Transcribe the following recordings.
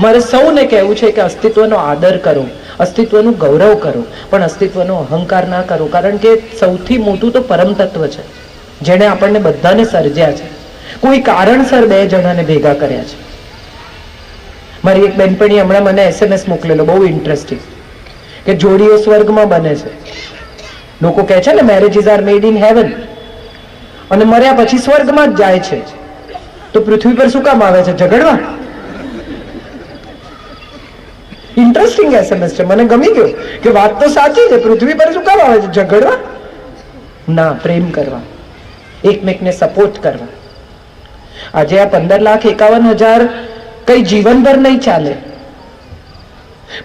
મારે સૌને કહેવું છે કે અસ્તિત્વનો આદર કરો, અસ્તિત્વનું ગૌરવ કરો, પણ અસ્તિત્વનો અહંકાર ના કરો, કારણ કે સૌથી મોટું તો પરમ છે, જેણે આપણને બધાને સર્જ્યા છે. કોઈ કારણસર બે જણાને ભેગા કર્યા છે. મારી એક બેનપણી હમણાં મને એસએમએસ મોકલેલો, બહુ ઇન્ટરેસ્ટિંગ કે જોડીઓ સ્વર્ગમાં બને છે. લોકો કહે છે ને marriages are made in heaven અને મર્યા પછી સ્વર્ગમાં જ જાય છે. તો પૃથ્વી પર શું કામ આવે છે? ઝઘડવા? ઇન્ટરેસ્ટિંગ એસએમએસ છે. મને ગમી ગયો કે વાત તો સાચી છે. પૃથ્વી પર શું કામ આવે છે? ઝઘડવા? ના, પ્રેમ કરવા. એકમેકને સપોર્ટ કરવા. આજે આ પંદર લાખ એકાવન હજાર કઈ જીવનભર નહીં ચાલે.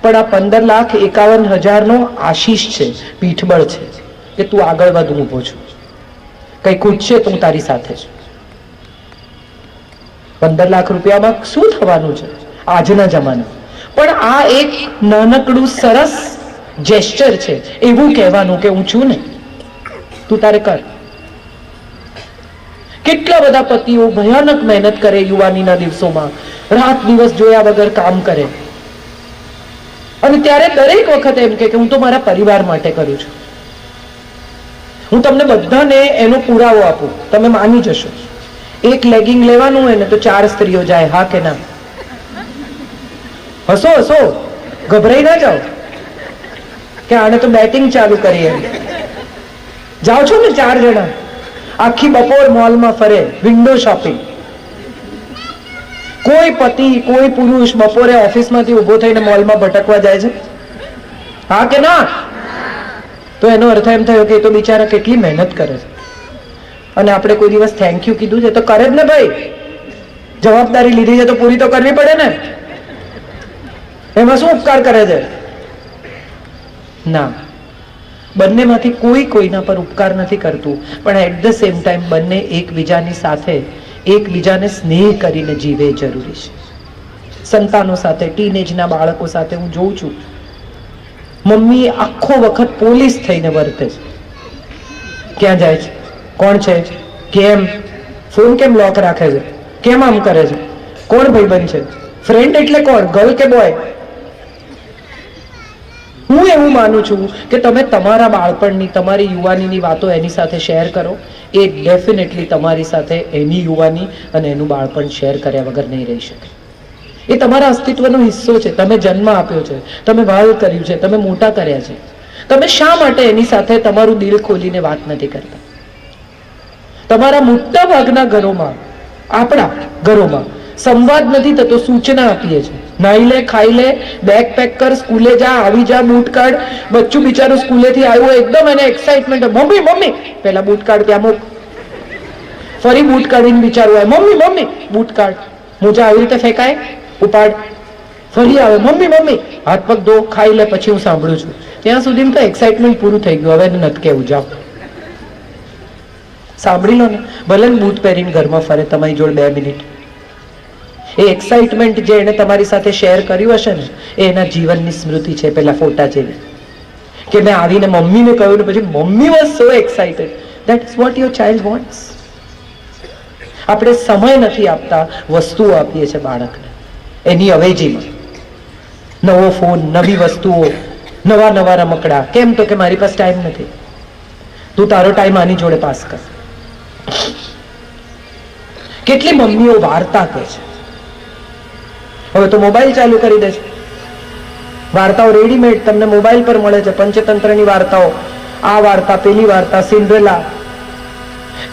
પણ આ પંદર લાખ એકાવન હજારનો આશીષ છે, પીઠબળ છે. કે તું આગળ વધ ઊભો છું. કઈ ખૂટશે તો હું તારી સાથે છું. પંદર લાખ રૂપિયામાં શું થવાનું છે? આજના જમાના પણ આ એક નાનકડું સરસ જેસ્ચર છે. એવું કહેવાનું કે હું છું ને તું તારે કર. કેટલા બધા પતિઓ ભયાનક મહેનત કરે યુવાનીના દિવસોમાં. રાત દિવસ જોયા વગર કામ કરે. અને ત્યારે દરેક વખતે એમ કે હું તો મારા પરિવાર માટે કરું છું. હું તમને બધાને એનો પુરાવો આપું. તમે માની જશો. એક લેગિંગ લેવાનું હોય ને તો ચાર સ્ત્રીઓ જાય, હા કે ના? હસો હસો. ગભરાઈ ના જાઓ. કે આને તો બેટિંગ ચાલુ કરી એમ. જાઓ છો ને ચાર જણા? આખી બપોર મોલમાં ફરે વિન્ડો શોપિંગ કોઈ પતિ, કોઈ પુરુષ બપોરે ઓફિસમાંથી ઊભો થઈને મોલમાં ભટકવા જાય છે? હા કે ના? તો એનો અર્થ એમ થયો કે એ તો બિચારા કેટલી મહેનત કરે છે. અને આપણે કોઈ દિવસ થેન્ક યુ કીધું છે તો કરે જ ને ભાઈ. જવાબદારી લીધી છે તો પૂરી તો કરવી પડે ને. એમાં શું ઉપકાર કરે છે? ના. બંનેમાંથી કોઈ કોઈના પર ઉપકાર નથી કરતું. પણ એટ ધ સેમ ટાઈમ બંને એકબીજાની સાથે, એકબીજાને સ્નેહ કરીને જીવે જરૂરી છે. સંતાનો સાથે ટીનેજના બાળકો સાથે હું જોઉં છું. મમ્મી આખો વખત પોલીસ થઈને વર્તે છે. ક્યાં જાય છે? કોણ છે? કેમ? ફોન કેમ લોક રાખે છે? કેમ આમ કરે છે? કોણ ભાઈબંધ છે? ફ્રેન્ડ એટલે કોણ? ગર્લ કે બોય હું એવું માનું છું કે તમે તમારા બાળપણની, તમારી યુવાનીની વાતો એની સાથે શેર કરો. એ ડેફિનેટલી તમારી સાથે એની યુવાની અને એનું બાળપણ શેર કર્યા વગર નહીં રહી શકે. એ તમારા અસ્તિત્વનો હિસ્સો છે. તમે જન્મ આપ્યો છે. તમે વાલ કર્યું છે. તમે મોટા કર્યા છે. તમે શા માટે એની સાથે તમારું દિલ ખોલીને વાત નથી કરતા? તમારા મોટા ભાગના ઘરોમાં, આપણા ઘરોમાં સંવાદ નથી થતો, સૂચના આપીએ છીએ. નાઈ લે, ખાઈ લે બેગ પેક કર, સ્કૂલે જા, આવી જા બૂટ કાઢ બચ્ચું બિચારું સ્કૂલેથી આવ્યું, એકદમ એને એક્સાઇટમેન્ટ મમ્મી મમ્મી પહેલા બૂટ કાઢ ત્યાં મૂક. ફરી બૂટ કાઢીને બિચારું આવે. મમ્મી મમ્મી બૂટ કાઢ મોજા આવી રીતે ફેંકાય? ઉપાડ. ફરી આવે. મમ્મી મમ્મી, હાથ પગ ધો, ખાઈ લે, પછી હું સાંભળું છું. ત્યાં સુધી તો એક્સાઇટમેન્ટ પૂરું થઈ ગયું. હવે નથી કેવું જાઓ. સાંભળી લો ને. ભલે બૂટ પહેરીને ઘરમાં ફરે, તમારી જોડે બે મિનિટ. એ એક્સાઇટમેન્ટ જે એને તમારી સાથે શેર કર્યું હશે ને, એ એના જીવનની સ્મૃતિ છે પેલા ફોટા જેવી. કે મેં આવીને મમ્મીને કહ્યું ને પછી, mummy was so excited that is what your child wants આપણે સમય નથી આપતા વસ્તુઓ આપીએ છીએ બાળકને. એની અવેજીમાં. નવો ફોન નવી વસ્તુઓ, નવા નવા રમકડા. કેમ તો કે મારી પાસે ટાઈમ નથી. તું તારો ટાઈમ આની જોડે પાસ કર. કેટલી મમ્મીઓ વાર્તા કહે છે. હવે તો મોબાઈલ ચાલુ કરી દે છે વાર્તાઓ રેડીમેડ તમને મોબાઈલ પર મળે છે પંચતંત્રની વાર્તાઓ આ વાર્તા પેલી વાર્તા સિન્ડ્રેલા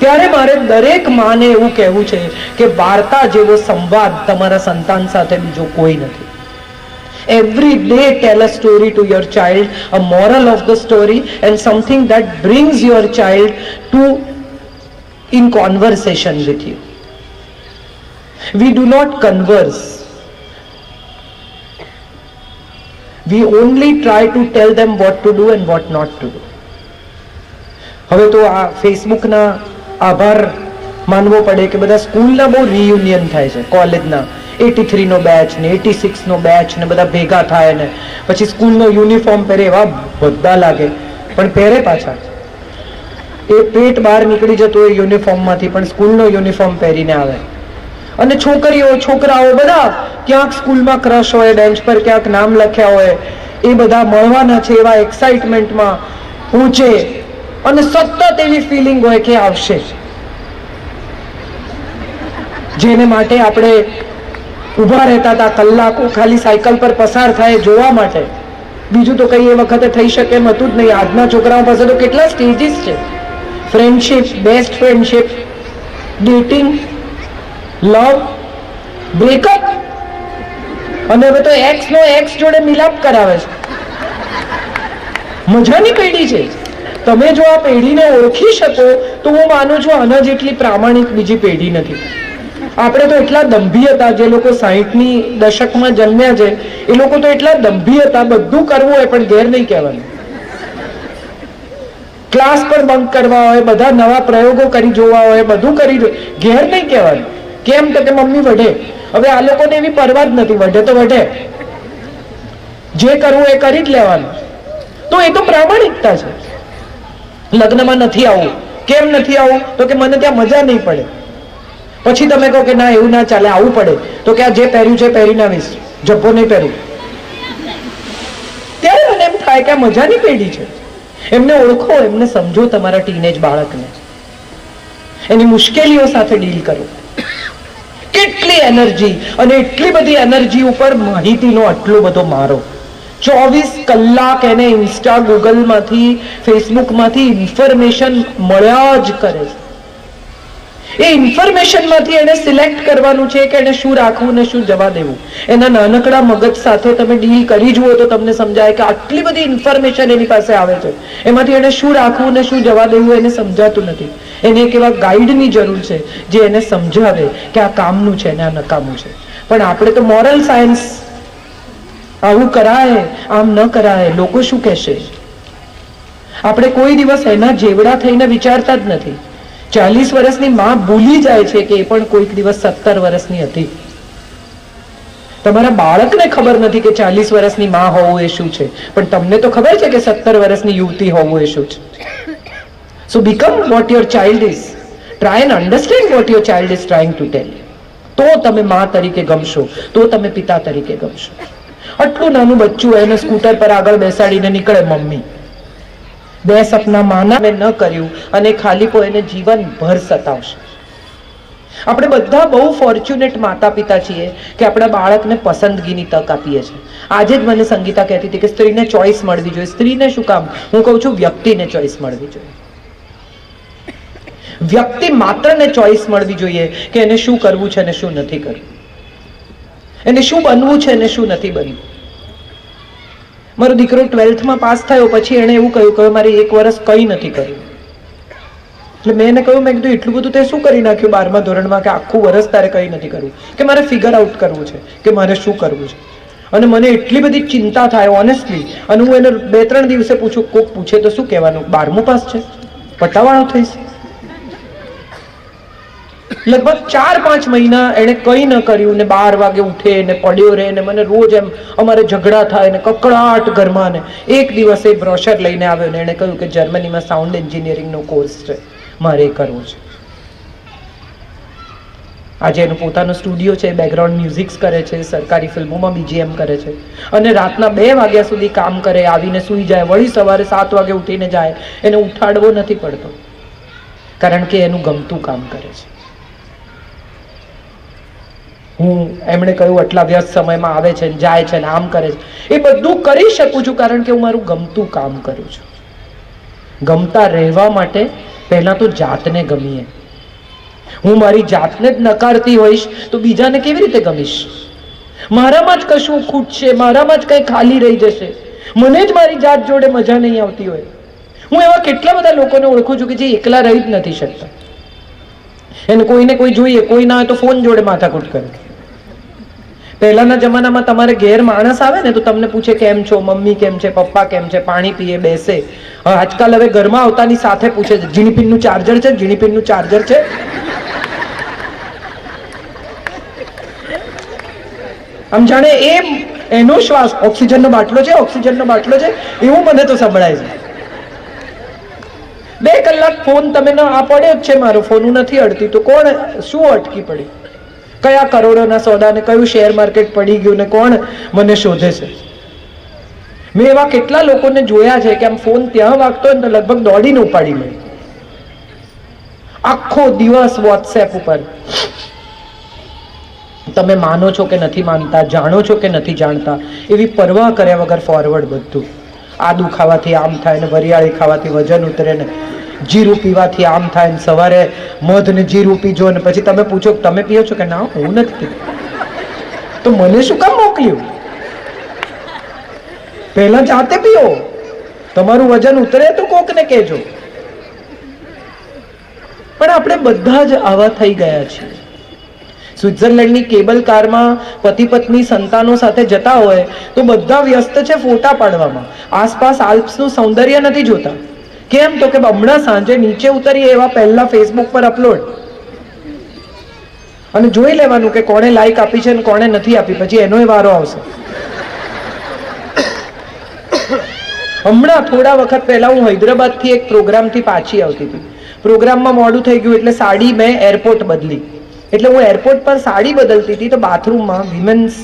ત્યારે મારે દરેક માને એવું કહેવું છે કે વાર્તા જેવો સંવાદ તમારા સંતાન સાથે બીજો કોઈ નથી every day tell a story to your child a moral of the story and something that brings your child to in conversation with you we do not converse we only try to tell them what to do and what not to do હવે તો આ ફેસબુકના આભાર માનવો પડે કે બધા સ્કૂલના બહુ રિયુનિયન થાય છે કોલેજના એટી થ્રીનો બેચ ને એટી સિક્સનો બેચ ને, બધા ભેગા થાય ને. પછી સ્કૂલનો યુનિફોર્મ પહેરે એવા બધા લાગે. પણ પહેરે પાછા. એ પેટ બહાર નીકળી જતો એ યુનિફોર્મમાંથી પણ સ્કૂલનો યુનિફોર્મ પહેરીને આવે. અને છોકરીઓ, છોકરાઓ બધા ક્યાંક સ્કૂલમાં ક્રશ હોય બેન્ચ પર ક્યાંક નામ લખ્યા હોય, એ બધા મળવાના છે એવા એક્સાઇટમેન્ટમાં પહોંચે અને સતત એવી ફિલિંગ હોય કે આવશે. જેને માટે આપણે ઊભા રહેતા હતા કલાકો ખાલી સાયકલ પર પસાર થાય જોવા માટે. બીજું તો કઈ એ વખતે થઈ શકે એમ હતું જ નહીં. આજના છોકરાઓ પાસે તો કેટલા સ્ટેજીસ છે. Friendship best friendship dating love breakup અને હવે તો એક્સ નો એક્સ જોડે મિલાપ કરાવે છે. મજાની પેઢી છે. તમે જો આ પેઢીને ઓળખી શકો, તો હું માનું છું આના જેટલી પ્રામાણિક બીજી પેઢી નથી. આપણે તો એટલા દંભી હતા, જે લોકો સાહીઠની દશકમાં જન્મ્યા છે, એ લોકો તો એટલા દંભી હતા, બધું કરવું હોય, પણ ઘેર નહીં કહેવાનું. ક્લાસ પર બંક કરવા હોય, બધા નવા પ્રયોગો કરી જોવા હોય, બધું કરી ઘેર નહીં કહેવાનું. કેમ? તો કે મમ્મી વઢે. હવે આ લોકોને એવી પરવા જ નથી વઢે તો વઢે, જે કરવું એ કરી જ લેવાનું. તો એ તો પ્રામાણિકતા છે. લગ્નમાં નથી આવું. કેમ નથી આવું? તો કે મને ત્યાં મજા નહીં પડે. પછી તમે કહો કે ના, એવું ના ચાલે, આવું પડે. તો કે આ જે પહેર્યું છે પહેરીને આવીશ. જબ્બો નહીં પહેરું. ત્યારે મને એમ થાય કે આ મજાની પેઢી છે. એમને ઓળખો, એમને સમજો તમારા ટીનેજ બાળકને. એની મુશ્કેલીઓ સાથે ડીલ કરો. કેટલી એનર્જી અને એટલી બધી એનર્જી ઉપર માહિતીનો આટલો બધો મારો. ચોવીસ કલાક એને ઇન્સ્ટા, ગૂગલમાંથી, ફેસબુકમાંથી ઇન્ફોર્મેશન મળ્યા જ કરે એ ઇન્ફોર્મેશનમાંથી એને સિલેક્ટ કરવાનું છે કે એને શું રાખવું ને શું જવા દેવું. એના નાનકડા મગજ સાથે તમે ડીલ કરી જુઓ તો તમને સમજાય કે આટલી બધી ઇન્ફોર્મેશન એની પાસે આવે છે. એમાંથી એને શું રાખવું ને શું જવા દેવું એને સમજાતું નથી. એને એક એવા ગાઈડની જરૂર છે, જે એને સમજાવે કે આ કામનું છે ને આ નકામું છે. પણ આપણે તો મોરલ સાયન્સ આવું કરાય, આમ ન કરાય, લોકો શું કહેશે? આપણે કોઈ દિવસ એના જેવડા થઈને વિચારતા જ નથી. ચાલીસ વર્ષની માં ભૂલી જાય છે કે એ પણ કોઈક દિવસ સત્તર વર્ષની હતી. તમારા બાળકને ખબર નથી કે ચાલીસ વર્ષની માં હોવું એ શું છે. પણ તમને તો ખબર છે કે સત્તર વર્ષની યુવતી હોવું એ શું છે. So become what your child is try and understand what your child is trying to tell તો તમે માં તરીકે ગમશો, તો તમે પિતા તરીકે ગમશો. આટલું નાનું બચ્ચું એને સ્કૂટર પર આગળ બેસાડીને નીકળે મમ્મી. બે સપના માના મેં ન કર્યું અને ખાલીપો એને જીવનભર સતાવશે. આપણે બધા બહુ ફોર્ચ્યુનેટ માતા પિતા છીએ કે આપણા બાળકને પસંદગીની તક આપીએ છીએ. આજે જ મને સંગીતા કહેતી હતી કે સ્ત્રીને ચોઈસ મળવી જોઈએ. સ્ત્રીને શું કામ? હું કહું છું વ્યક્તિને ચોઈસ મળવી જોઈએ. વ્યક્તિ માત્રને ચોઈસ મળવી જોઈએ કે એને શું કરવું છે અને શું નથી કરવું. એને શું બનવું છે અને શું નથી બનવું. મારો દીકરો ટ્વેલ્થમાં પાસ થયો, પછી એણે એવું કહ્યું કે મારે એક વર્ષ કંઈ નથી કર્યું એટલે મેં એને કહ્યું, મેં કીધું, એટલું બધું તે શું કરી નાખ્યું બારમા ધોરણમાં કે આખું વર્ષ તારે કંઈ નથી કરવું? કે મારે ફિગર આઉટ કરવું છે કે મારે શું કરવું છે? અને મને એટલી બધી ચિંતા થાય ઓનેસ્ટલી અને હું એને બે ત્રણ દિવસે પૂછું, કોક પૂછે તો શું કહેવાનું? બારમું પાસ છે? પટાવાળો થઈશ? લગભગ ચાર પાંચ મહિના એણે કંઈ ન કર્યું ને બાર વાગે ઉઠે ને પડ્યો રહે ને મને રોજ એમ અમારે ઝઘડા થાય ને કકડાટ ઘરમાં ને એક દિવસ બ્રોશર લઈને આવ્યો ને એણે કહ્યું કે જર્મનીમાં સાઉન્ડ એન્જિનિયરિંગનો કોર્સ છે, મારે એ કરવો છે. આજે એનું પોતાનો સ્ટુડિયો છે બેકગ્રાઉન્ડ મ્યુઝિક્સ કરે છે, સરકારી ફિલ્મોમાં બીજીએમ કરે છે. અને રાતના બે વાગ્યા સુધી કામ કરે, આવીને સૂઈ જાય, વળી સવારે સાત વાગે ઉઠીને જાય, એને ઉઠાડવો નથી પડતો. કારણ કે એનું ગમતું કામ કરે છે. હું એમણે કહ્યું, આટલા વ્યસ્ત સમયમાં આવે છે જાય છે ને, આમ કરે છે. એ બધું કરી શકું છું કારણ કે હું મારું ગમતું કામ કરું છું. ગમતા રહેવા માટે પહેલાં તો જાતને ગમીએ. હું મારી જાતને જ નકારતી હોઈશ તો બીજાને કેવી રીતે ગમીશ? મારામાં જ કશું ખૂટ છે, મારામાં જ કંઈ ખાલી રહી જશે. મને જ મારી જાત જોડે મજા નહીં આવતી હોય. હું એવા કેટલા બધા લોકોને ઓળખું છું કે જે એકલા રહી જ નથી શકતા. એને કોઈને કોઈ જોઈએ, કોઈ ના હોય તો ફોન જોડે માથાકૂટ કરે. પહેલાના જમાનામાં તમારે ઘેર માણસ આવે ને તો તમને પૂછે, કેમ છો? મમ્મી કેમ છે? પપ્પા કેમ છે? પાણી પીએ, બેસે. આજકાલ હવે ઘરમાં આવતાની સાથે પૂછે છે જીણીપિનનું ચાર્જર છે? જીણીપિનનું ચાર્જર છે? આમ જાણે એ, એનો શ્વાસ, ઓક્સિજનનો બાટલો છે, ઓક્સિજનનો બાટલો છે, એવું મને તો સંભળાય છે. બે કલાક ફોન તમે ના, આ પડ્યો જ છે મારો, ફોન હું નથી અડતી, તો કોણ, શું અટકી પડી? કયા કરોડોના સોદા ને કયું શેર માર્કેટ પડી ગયું ને કોણ મને શોધે છે? મેં એવા કેટલા લોકોને જોયા છે કે આમ ફોન ત્યાં વાગતો હોય ને લગભગ દોડીને ઉપાડી લે. આખો દિવસ વોટ્સએપ ઉપર. તમે માનો છો કે નથી માનતા, જાણો છો કે નથી જાણતા, એવી પરવા કર્યા વગર ફોરવર્ડ બધું. આદુ ખાવાથી આમ થાય ને વરિયાળી ખાવાથી વજન ઉતરે ને જીરું પીવાથી આમ થાય ને સવારે મધ ને જીરું પીજો ને પછી તમે પૂછો, તમે પીઓ છો કે ના, હું નથી પીતો. તો મને શું કામ મોકલ્યું? પહેલા જાતે પીઓ. તમારું વજન ઉતરે તો કોકને કહેજો. પણ આપણે બધા જ આવા થઈ ગયા છીએ. સ્વિટ્ઝરલેન્ડની કેબલ કારમાં પતિ પત્ની સંતાનો સાથે જતા હોય તો બધા વ્યસ્ત છે ફોટા પાડવામાં. આસપાસ આલ્પ્સનું સૌંદર્ય નથી જોતા. કેમ તો કે હમણાં સાંજે નીચે ઉતરી એવા પહેલા ફેસબુક પર અપલોડ અને જોઈ લેવાનું કે કોણે લાઈક આપી છે અને કોણે નથી આપી, પછી એનો વારો આવશે. હમણાં થોડા વખત પહેલા હું હૈદરાબાદથી એક પ્રોગ્રામથી પાછી આવતી હતી. પ્રોગ્રામમાં મોડું થઈ ગયું એટલે સાડી મેં એરપોર્ટ બદલી. એટલે હું એરપોર્ટ પર સાડી બદલતી હતી તો બાથરૂમમાં વિમેન્સ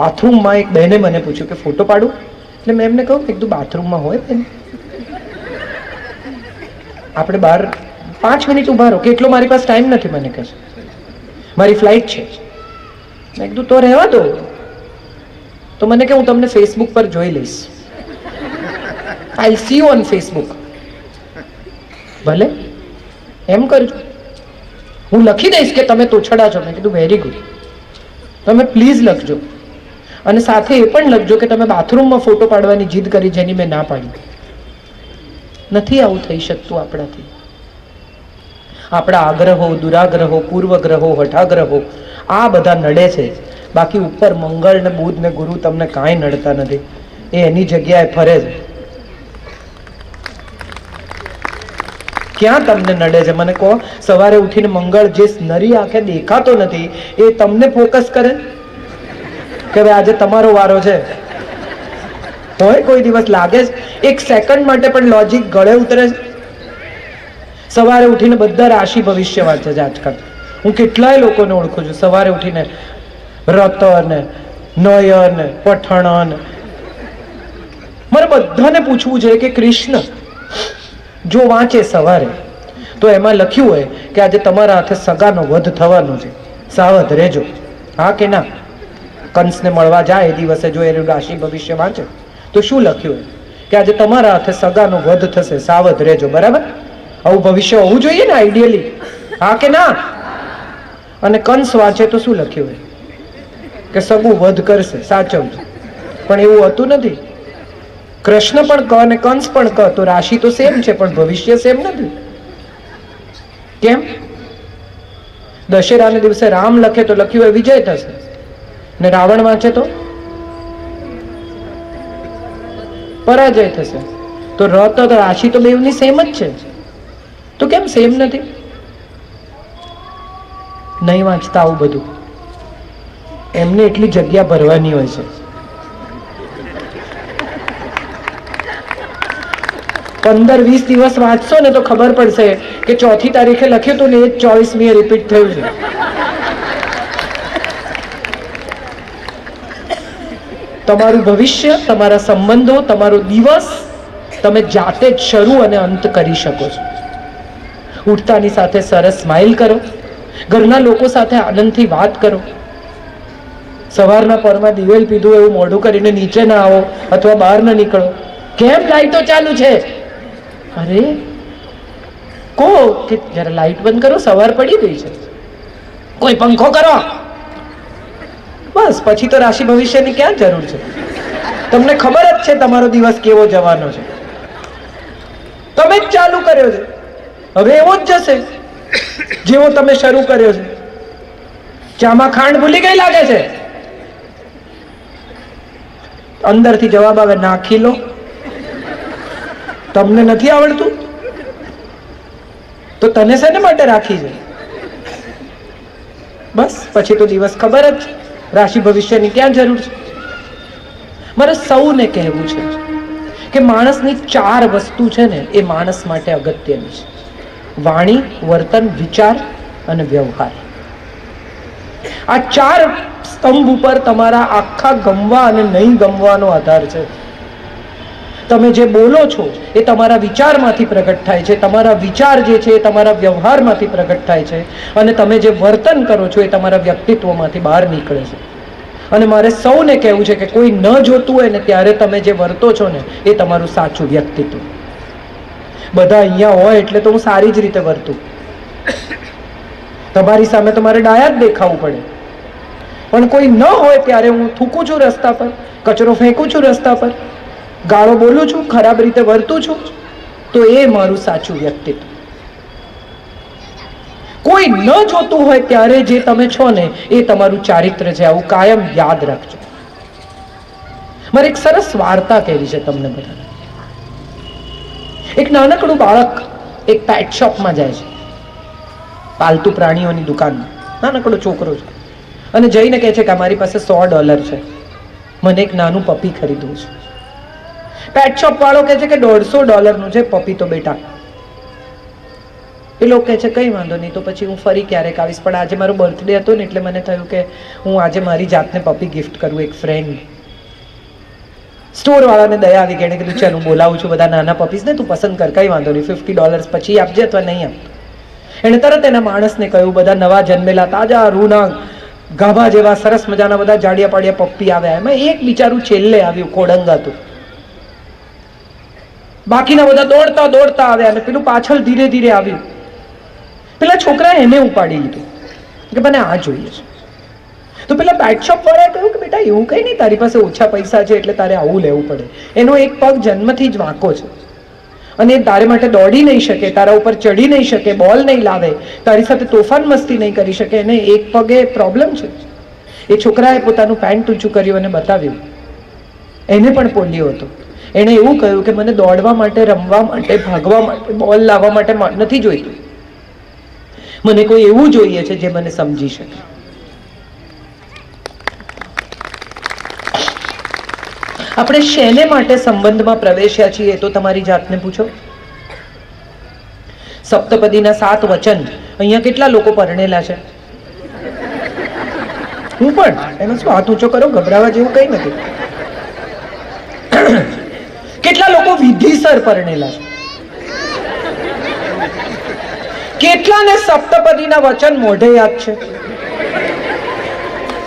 બાથરૂમમાં એક બહેને મને પૂછ્યું કે, ફોટો પાડું? એટલે મેં એમને કહ્યું કે તું બાથરૂમમાં હોય બેન. આપણે બહાર પાંચ મિનિટ ઊભા રહો કેટલો મારી પાસે ટાઈમ નથી, મને કહેશે મારી ફ્લાઇટ છે. મેં કીધું, તો રહેવા દો. તો મને કે, હું તમને ફેસબુક પર જોઈ લઈશ. આઈ સી ઓન ફેસબુક ભલે. એમ કરજો હું લખી દઈશ કે તમે તોછડા છો. મેં કીધું વેરી ગુડ તમે પ્લીઝ લખજો. અને સાથે એ પણ લખજો કે તમે બાથરૂમમાં ફોટો પાડવાની જીદ કરી જેની મેં ના પાડી. નથી આવું થઈ શકતું આપણાથી. આપણા આગ્રહો, દુરાગ્રહો, પૂર્વગ્રહો, હઠાગ્રહો, આ બધા નડે છે. બાકી ઉપર મંગળ ને બુધ ને ગુરુ તમને કાંઈ નડતા નથી. એ એની જગ્યાએ ફરે છે. ક્યાં તમને નડે છે? મને કહો, સવારે ઉઠીને મંગળ જે નરી આંખે દેખાતો નથી, એ તમને ફોકસ કરે? કે ભાઈ આજે તમારો વારો છે? હોય કોઈ દિવસ લાગે એક સેકન્ડ માટે પણ લોજિક ગળે ઉતરે સવારે ઉઠીને બધા રાશિ ભવિષ્ય વાંચે છે આજકાલ હું કેટલાય લોકોને ઓળખું છું. સવારે ઉઠીને રતન, નયન, પઠણન. મારે બધાને પૂછવું છે કે કૃષ્ણ, જો વાંચે સવારે, તો એમાં લખ્યું હોય કે આજે તમારા હાથે સગાનો વધ થવાનો છે. સાવધ રહેજો. હા કે ના? કંસને મળવા જાય એ દિવસે જો એનું રાશિ ભવિષ્ય વાંચે. તો શું લખ્યું કે આજે તમારા હાથે સગાનો વધ થશે, સાવધ રહેજો, બરાબર? આવું ભવિષ્ય હોવું જોઈએ ને આઈડિયલી હા કે ના? અને કંસ વાંચે તો શું લખ્યું હોય કે સગું વધ કરશે, સાચવજો. પણ એવું હતું નથી. કૃષ્ણ પણ ક અને કંસ પણ ક, તો રાશિ તો સેમ છે, પણ ભવિષ્ય સેમ નથી. કેમ? દશેરાને દિવસે રામ લખે તો લખ્યું હોય વિજય થશે. ને રાવણ વાંચે તો? પરાજય થશે. તો રત તો રાશિ તો બેવની સેમ જ છે. તો કેમ સેમ નથી? નહીં વાંચતા આવું બધું. એમને એટલી જગ્યા ભરવાની હોય છે. પંદર વીસ દિવસ વાંચશો ને તો ખબર પડશે કે ચોથી તારીખે લખ્યું હતું ને એ ચોવીસમીએ રિપીટ થયું છે. તમારું ભવિષ્ય, તમારા સંબંધો, તમારો દિવસ તમે જાતે જ શરૂ અને અંત કરી શકો છો. ઉઠતાની સાથે સરસ સ્માઇલ કરો. ઘરના લોકો સાથે આનંદથી વાત કરો. સવારના પરમાં દિવેલ પીધું એવું મોઢું કરીને નીચે ના આવો અથવા બહાર ના નીકળો. કેમ લાઈટો ચાલુ છે? અરે કો કે જરા લાઈટ બંધ કરો, સવાર પડી ગઈ છે. કોઈ પંખો કરો. બસ, પછી તો રાશિ ભવિષ્યની ક્યાં જરૂર છે? તમને ખબર જ છે તમારો દિવસ કેવો જવાનો છે. તમે જ ચાલુ કર્યો છે. હવે એવો જ જશે, જેવો તમે શરૂ કર્યો છે. ચામાં ખાંડ ભૂલી ગઈ લાગે છે? અંદરથી જવાબ આવે નાખી લો તમને નથી આવડતું? તો તને શેને માટે રાખી છે? બસ, પછી તો દિવસ ખબર જ છે. રાશિ ભવિષ્યની ક્યાં જરૂર છે? મારે સૌને કહેવું છે કે માણસની ચાર વસ્તુ છે ને એ માણસ માટે અગત્યની છે. વાણી, વર્તન, વિચાર અને વ્યવહાર. આ ચાર સ્તંભ ઉપર તમારા આખા ગમવા અને નહીં ગમવાનો આધાર છે. તમે જે બોલો છો, એ તમારા વિચારમાંથી પ્રગટ થાય છે. તમારા વિચાર જે છે, એ તમારા વ્યવહારમાંથી પ્રગટ થાય છે. અને તમે જે વર્તન કરો છો, એ તમારા વ્યક્તિત્વમાંથી બહાર નીકળે છે. અને મારે સૌને કહેવું છે કે કોઈ ન જોતું હોય ને ત્યારે તમે જે વર્તો છો ને, એ તમારું સાચું વ્યક્તિત્વ. બધા અહીંયા હોય એટલે તો હું સારી જ રીતે વર્તું. તમારી સામે તમારે ડાયા જ દેખાવું પડે. પણ કોઈ ન હોય ત્યારે હું થૂકું છું રસ્તા પર, કચરો ફેંકું છું રસ્તા પર. ગાળો બોલું છું, ખરાબ રીતે વર્તું છું, તો એ મારું સાચું વ્યક્તિત્વ. કોઈ ન જોતું હોય ત્યારે જે તમે છો ને, એ તમારું ચારિત્ર છે, આવું કાયમ યાદ રાખજો. મારે એક સરસ વાર્તા કહેવી છે તમને બધાને. એક નાનકડું બાળક એક પેટ શોપમાં જાય છે. પાલતુ પ્રાણીઓની દુકાનમાં. નાનકડો છોકરો છે. અને જઈને કહે છે કે અમારી પાસે સો ડોલર છે. મને એક નાનું પપી ખરીદવું છે. પેટ શોપ વાળો કહે છે કે દોઢસો ડોલરનું છે પપીતો બેટા. એ લોકો કહે છે, કંઈ વાંધો નહીં, તો પછી હું ફરી ક્યારેક આવીશ. પણ આજે મારો બર્થડે હતો ને એટલે મને થયું કે હું આજે મારી જાતને પપી ગિફ્ટ કરું એક ફ્રેન્ડ સ્ટોર વાળાને દયા આવી ગઈ કીધું, ચાલ, હું બોલાવું છું બધા નાના પપીસ ને, તું પસંદ કર, કંઈ વાંધો નહીં ફિફ્ટી ડોલર્સ પછી આપજે અથવા નહીં આપ એણે તરત એના માણસને કહ્યું, બધા નવા જન્મેલા તાજા રૂના ગાભા જેવા સરસ મજાના બધા જાડિયા પાડિયા પપ્પી આવ્યા. એમાં એક બિચારું છેલ્લે આવ્યું કોડંગાતું બાકીના બધા દોડતા દોડતા આવ્યા અને પેલું પાછળ ધીરે ધીરે આવ્યું. પેલા છોકરાએ એને ઉપાડી લીધું કે મને આ જોઈએ છે. તો પેલા પેટ શોપ વાળાએ કહ્યું કે બેટા, એવું કંઈ નહીં, તારી પાસે ઓછા પૈસા છે એટલે તારે આવું લેવું પડે. એનો એક પગ જન્મથી જ વાંકો છે. અને એ તારે માટે દોડી નહીં શકે, તારા ઉપર ચડી નહીં શકે, બોલ નહીં લાવે, તારી સાથે તોફાન મસ્તી નહીં કરી શકે, એને એક પગે પ્રોબ્લેમ છે. એ છોકરાએ પોતાનું પેન્ટ ઊંચું કર્યું અને બતાવ્યું. એને પણ પોલિયો હતો. એણે એવું કહ્યું કે મને દોડવા માટે, રમવા માટે, ભાગવા માટે, બોલ લાવવા માટે નથી જોઈતું. મને કોઈ એવું જોઈએ છે જે મને સમજી શકે. આપણે શેને માટે સંબંધમાં પ્રવેશ્યા છીએ તો તમારી જાતને પૂછો. સપ્તપદીના સાત વચન, અહીંયા કેટલા લોકો પરણેલા છે? હું પણ, એનો શું હાથ ઊંચો કરો, ગભરાવા જેવું કંઈ નથી. કેટલા લોકો વિધિસર પરણેલા છે? કેટલાને સપ્તપદીના વચન મોઢે યાદ છે?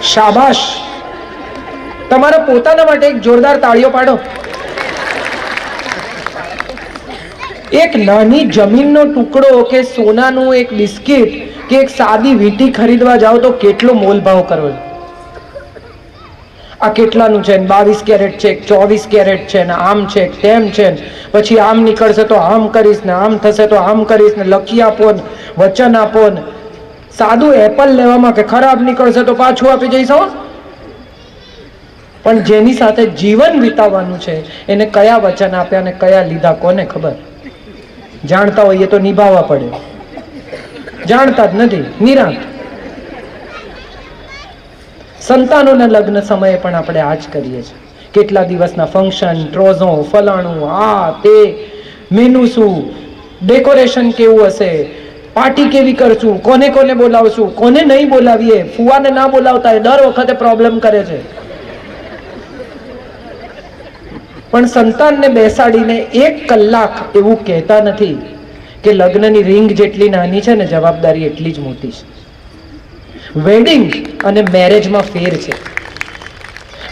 શાબાશ. તમારા પોતાના માટે એક જોરદાર તાળીઓ પાડો. એક નાની જમીનનો ટુકડો કે સોનાનું એક બિસ્કિટ કે એક સાદી વીટી ખરીદવા જાઓ તો કેટલો મોલભાવ કરવો આ કેટલાનું છે? બાવીસ કેરેટ છે ચોવીસ કેરેટ છે, ને આમ છે તેમ છે, ને પછી આમ નીકળશે તો આમ કરીશ, ને આમ થશે તો આમ કરીશ, ને લખી આપો, ને વચન આપો, ને સાદું એપલ લેવામાં કે ખરાબ નીકળશે તો પાછું આપી જઈશ પણ જેની સાથે જીવન વિતાવવાનું છે, એને કયા વચન આપ્યા અને કયા લીધા, કોને ખબર? જાણતા હોઈએ તો નિભાવવા પડે. જાણતા જ નથી. નિરાંત. સંતાનોના લગ્ન સમયે પણ આપણે આ જ કરીએ છીએ. કેટલા દિવસના ફંક્શન ટ્રોઝો ફલાણું, આ, તે મેનુ શું ડેકોરેશન કેવું હશે પાર્ટી કેવી કરશું, કોને કોને બોલાવશું, કોને નહીં બોલાવીએ, ફુવાને ના બોલાવતા એ દર વખતે પ્રોબ્લેમ કરે છે. પણ સંતાનને બેસાડીને એક કલાક એવું કહેતા નથી કે લગ્નની રિંગ જેટલી નાની છે ને, જવાબદારી એટલી જ મોટી છે. વેડિંગ અને મેરેજમાં ફેર છે.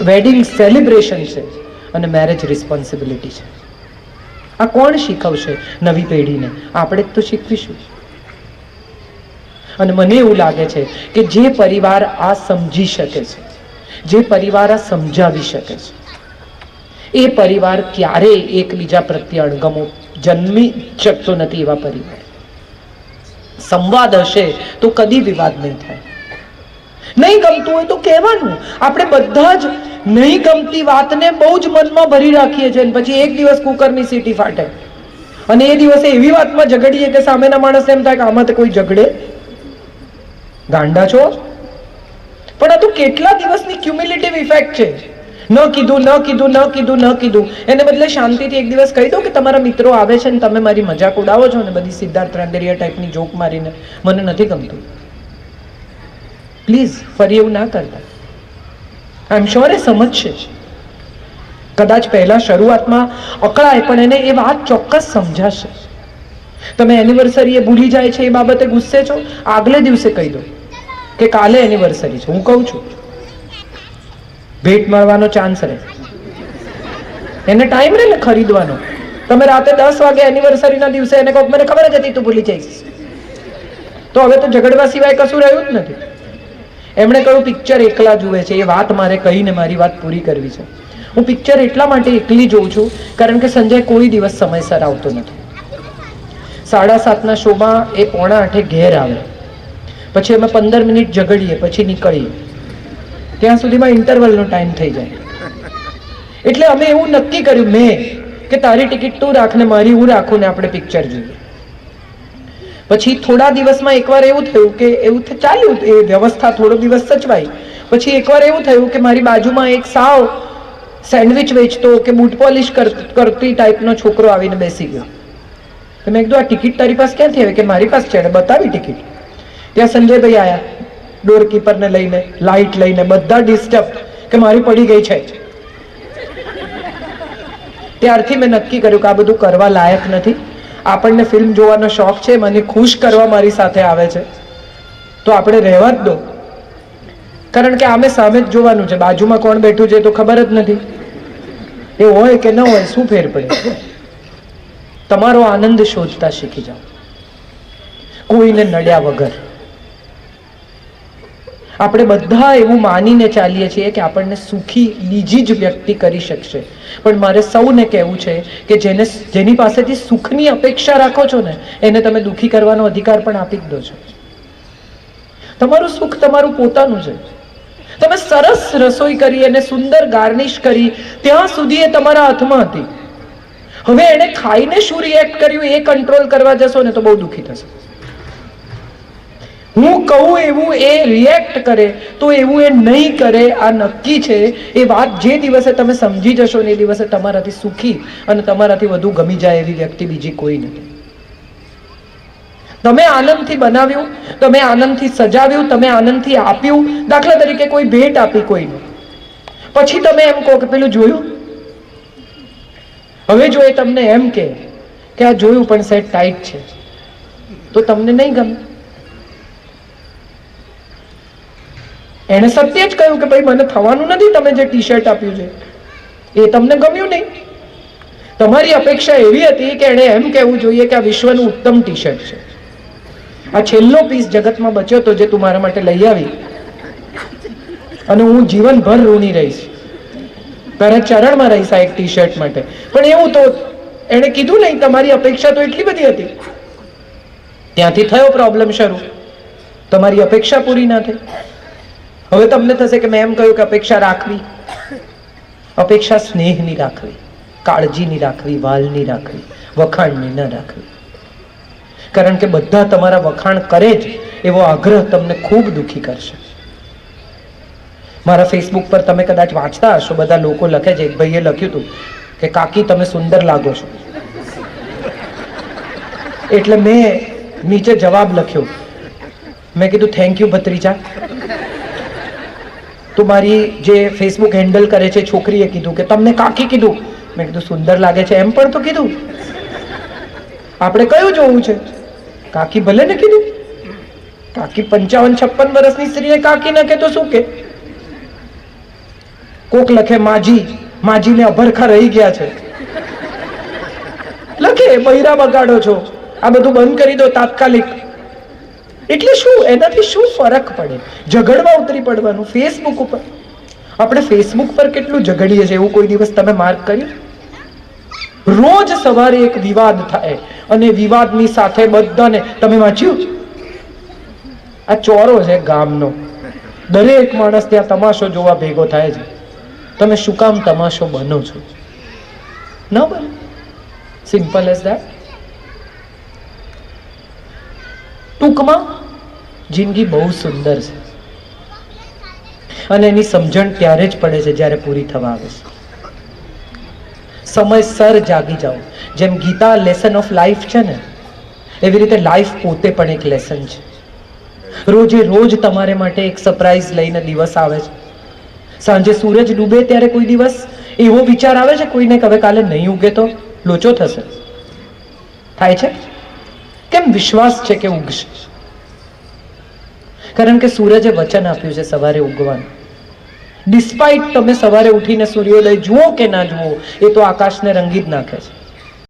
વેડિંગ સેલિબ્રેશન છે અને મેરેજ રિસ્પોન્સિબિલિટી છે. આ કોણ શીખવશે નવી પેઢીને? આપણે જ તો શીખવીશું. અને મને એવું લાગે છે કે જે પરિવાર આ સમજી શકે છે, જે પરિવાર આ સમજાવી શકે છે, એ પરિવાર ક્યારેય એકબીજા પ્રત્યે અણગમો જન્મી શકતો નથી એવા પરિવાર. સંવાદ હશે તો કદી વિવાદ નહીં થાય. નહીં ગમતું હોય તો કહેવાનું. આપણે બધા જ નહીં ગમતી વાતને બહુ જ મનમાં ભરી રાખીએ છીએ પછી એક દિવસ કુકરની સીટી ફાટે. અને એ દિવસે એવી વાતમાં ઝઘડીએ કે સામેના માણસ એમ થાય કે આમાં તો કોઈ ઝઘડે. ગાંડા છો? પણ આ તો કેટલા દિવસની ક્યુમ્યુલેટિવ ઇફેક્ટ છે? ન કીધું ન કીધું ન કીધું ન કીધું. એને બદલે શાંતિથી એક દિવસ કહી દો કે તમારા મિત્રો આવે છે ને તમે મારી મજાક ઉડાવો છો ને બધી સિદ્ધાર્થ રાંદેરિયા ટાઈપની જોક મારીને. મને નથી ગમતું. પ્લીઝ, ફરી એવું ના કરતા. આઈ એમ શ્યોર એ સમજશે કદાચ પહેલા શરૂઆતમાં અકળાય, પણ એને એ વાત ચોક્કસ સમજાશે. તમે એનિવર્સરી એ ભૂલી જાય છે એ બાબતે ગુસ્સે છો? આગલે દિવસે કહી દો. કે કાલે એનિવર્સરી છે, હું કહું છું. ભેટ મળવાનો ચાન્સ રહે. એને ટાઈમ રહે ને ખરીદવાનો. તમે રાતે દસ વાગે એનિવર્સરીના દિવસે એને કહો મને ખબર જ હતી તું ભૂલી જઈશ. તો હવે તો ઝઘડવા સિવાય કશું રહ્યું જ નથી. એમણે કહ્યું પિક્ચર એકલા જુએ છે. એ વાત મારે કહીને મારી વાત પૂરી કરવી છે. હું પિક્ચર એટલા માટે એકલી જોઉં છું, કારણ કે સંજય કોઈ દિવસ સમયસર આવતો નથી. સાડા સાતના શોમાં એ પોણા આઠે ઘેર આવે. પછી અમે પંદર મિનિટ ઝઘડીએ, પછી નીકળીએ. ત્યાં સુધીમાં ઇન્ટરવલનો ટાઈમ થઈ જાય. એટલે અમે એવું નક્કી કર્યું, મેં, કે તારી ટિકિટ તું રાખ ને મારી હું રાખું ને આપણે પિક્ચર જોઈએ. પછી થોડા દિવસમાં એકવાર એવું થયું કે એવું ચાલ્યું એ વ્યવસ્થા થોડો દિવસ સચવાઈ. પછી એકવાર એવું થયું કે મારી બાજુમાં એક સાવ સેન્ડવિચ વેચતો કે બૂટ પોલિશ કરતી ટાઈપનો છોકરો આવીને બેસી ગયો. તો મેં કીધું, આ ટિકિટ તારી પાસે ક્યાંથી આવી? કે મારી પાસે છે બતાવી ટિકિટ. ત્યાં સંજયભાઈ આવ્યા ડોરકીપરને લઈને લાઇટ લઈને, બધા ડિસ્ટર્બ કે મારી પડી ગઈ છે. ત્યારથી મેં નક્કી કર્યું કે આ બધું કરવા લાયક નથી. આપણને ફિલ્મ જોવાનો શોખ છે, મને ખુશ કરવા મારી સાથે આવે છે. તો આપણે રહેવા જ દો. કારણ કે આમે સામે જ જોવાનું છે. બાજુમાં કોણ બેઠું છે તો ખબર જ નથી. એ હોય કે ન હોય, શું ફેર પડે? તમારો આનંદ શોધતા શીખી જાઓ. કોઈને નડ્યા વગર. આપણે બધા એવું માનીને ચાલીએ છીએ કે આપણને સુખી બીજી જ વ્યક્તિ કરી શકશે. પણ મારે સૌને કહેવું છે કે જેને જેની પાસેથી સુખની અપેક્ષા રાખો છો ને, એને તમે દુઃખી કરવાનો અધિકાર પણ આપી દો છો. તમારું સુખ તમારું પોતાનું છે. તમે સરસ રસોઈ કરી અને સુંદર ગાર્નિશ કરી, ત્યાં સુધી એ તમારા હાથમાં હતી. હવે એને ખાઈને શું રિએક્ટ કર્યું, એ કંટ્રોલ કરવા જશો ને તો બહુ દુઃખી થશે. હું કહું એવું એ રિએક્ટ કરે, તો એવું એ નહીં કરે, આ નક્કી છે. એ વાત જે દિવસે તમે સમજી જશો ને એ દિવસે તમારાથી સુખી અને તમારાથી વધુ ગમી જાય એવી વ્યક્તિ બીજી કોઈ નથી. તમે આનંદથી બનાવ્યું, તમે આનંદથી સજાવ્યું, તમે આનંદથી આપ્યું, દાખલા તરીકે કોઈ ભેટ આપી કોઈને. પછી તમે એમ કહો કે પેલું જોયું? હવે જો એ તમને એમ કે આ જોયું પણ સેટ ટાઈટ છે, તો તમને નહીં ગમે. એણે સત્ય જ કહ્યું કે ભાઈ, મને થવાનું નથી તમે જે ટી શર્ટ આપ્યું છે. એ તમને ગમ્યું નહીં. તમારી અપેક્ષા એવી હતી કે એણે એમ કહેવું જોઈએ કે આ વિશ્વનું ઉત્તમ ટી શર્ટ છે. આ છેલ્લો પીસ જગતમાં બચ્યો તો જે તું મારા માટે લઈ આવી. અને હું જીવનભર ઋણી રહીશ. તારા ચરણમાં રહીશ આ એક ટી શર્ટ માટે. પણ એવું તો એણે કીધું નહીં, તમારી અપેક્ષા તો એટલી બધી હતી. ત્યાંથી થયો પ્રોબ્લેમ શરૂ. તમારી અપેક્ષા પૂરી ના થઈ. હવે તમને થશે કે મેં એમ કહ્યું કે અપેક્ષા રાખવી. અપેક્ષા સ્નેહની રાખવી, કાળજીની રાખવી, વાલની રાખવી, વખાણની ન રાખવી. કારણ કે બધા તમારા વખાણ કરે જ એવો આગ્રહ તમને ખૂબ દુઃખી કરશે. મારા ફેસબુક પર તમે કદાચ વાંચતા હશો, બધા લોકો લખે છે, એક ભાઈએ લખ્યું હતું કે, કાકી, તમે સુંદર લાગો છો. એટલે મેં નીચે જવાબ લખ્યો. મેં કીધું થેન્ક યુ ભત્રીજા. તો મારી જે ફેસબુક હેન્ડલ કરે છે, છોકરીએ કીધું કે તમને કાકી કીધું. મેં કીધું, સુંદર લાગે છે. એમ પણ તો કીધું. આપણે કયું જોવું છે? કાકી ભલે ને કીધું. કાકી પંચાવન છપ્પન વર્ષની સ્ત્રીએ કાકી ન કે તો શું કે? કોક લખે, માજી, માજીને અભરખા રહી ગયા છે. લખે, બૈરા બગાડો છો. આ બધું બંધ કરી દો તાત્કાલિક. એટલે શું? એનાથી શું ફરક પડે? ઝઘડવા ઉતરી પડવાનું ફેસબુક ઉપર. આપણે ફેસબુક પર કેટલું ઝઘડીએ છીએ? એવું કોઈ દિવસ તમે માર્ક કર્યું? રોજ સવારે એક વિવાદ થાય અને વિવાદની સાથે બધાને, તમે વાંચ્યું? આ ચોરો છે ગામનો. દરેક માણસ ત્યાં તમાશો જોવા ભેગો થાય છે. તમે શું કામ તમાશો બનો છો? ન બને? સિમ્પલ એઝ દેટ ટૂંકમાં જિંદગી બહુ સુંદર છે. અને એની સમજણ ત્યારે જ પડે છે જ્યારે પૂરી થવા આવે છે. સમયસર જાગી જાઓ. જેમ ગીતા લેસન ઓફ લાઈફ છે ને, એવી રીતે લાઈફ પોતે પણ એક લેસન છે. રોજે રોજ તમારે માટે એક સરપ્રાઈઝ લઈને દિવસ આવે છે. સાંજે સૂરજ ડૂબે ત્યારે કોઈ દિવસ? એવો વિચાર આવે છે કોઈને કે હવે કાલે નહીં ઉગે તો લોચો થશે? થાય છે? કેમ વિશ્વાસ છે કે ઉગશે? કારણ કે સૂરજે વચન આપ્યું છે સવારે ઉગવાનું. ડિસ્પાઇટ તમે સવારે ઉઠીને સૂર્યોદય જુઓ કે ના જુઓ, એ તો આકાશને રંગી જ નાખે છે.